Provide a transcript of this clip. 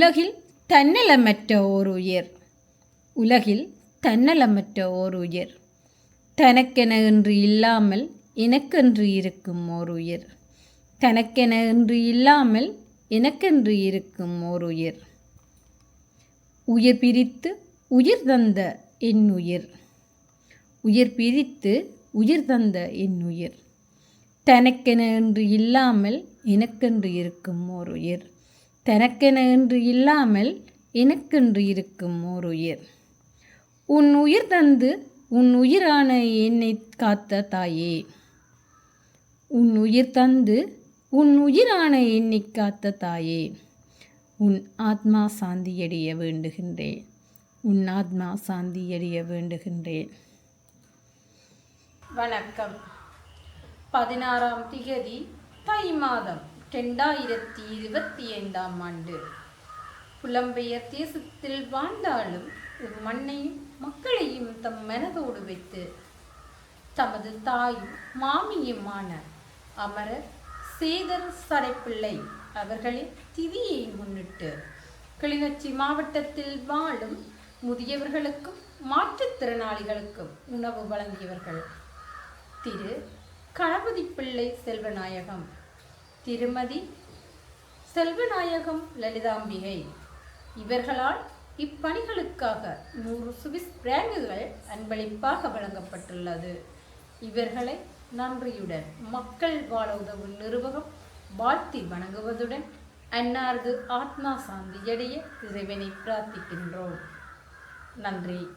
உலகில் தன்னலமற்ற ஓர் உயிர். உலகில் தன்னலமற்ற ஓர் உயிர். தனக்கென என்று இல்லாமல் எனக்கென்று இருக்கும் ஓர் உயிர். தனக்கென என்று இல்லாமல் எனக்கென்று இருக்கும் ஓர் உயிர். உயிர் பிரித்து உயிர் தந்த என் உயிர். உயிர் பிரித்து உயிர் தந்த என் உயிர். தனக்கென என்று இல்லாமல் எனக்கென்று இருக்கும் ஓர் உயிர். தனக்கென என்று இல்லாமல் எனக்கென்று இருக்கும் ஓர் உயிர். உன் உயிர் தந்து உன் உயிரான என்னை காத்த தாயே. உன் உயிர் தந்து உன் உயிரான என்னை காத்த தாயே. உன் ஆத்மா சாந்தியடைய வேண்டுகின்றேன். உன் ஆத்மா சாந்தியடைய வேண்டுகின்றேன். வணக்கம். பதினாறாம் திகதி தை மாதம். ரெண்டாயிரத்தி இருபத்தி ஐந்தாம் ஆண்டு. புலம்பெயர் தேசத்தில் வாழ்ந்தாலும் மண்ணையும் மக்களையும் தம் மனதோடு வைத்து தமது தாயும் மாமியுமான அமரர் சேதர் சரைப்பிள்ளை அவர்களின் திதியை முன்னிட்டு கிளிநொச்சி மாவட்டத்தில் வாழும் முதியவர்களுக்கும் மாற்றுத்திறனாளிகளுக்கும் உணவு வழங்கியவர்கள். திரு. கணபதி பிள்ளை செல்வநாயகம். திருமதி செல்வநாயகம் லலிதாம்பிகை. இவர்களால் இப்பணிகளுக்காக நூறு சுவிஸ் பிராங்குகள் அன்பளிப்பாக வழங்கப்பட்டுள்ளது. இவர்களை நன்றியுடன் மக்கள் வாழ உதவும் நிறுவகம் வாழ்த்தி வணங்குவதுடன் அன்னாரது ஆத்மா சாந்தியடைய இறைவனை பிரார்த்திக்கின்றோம். நன்றி.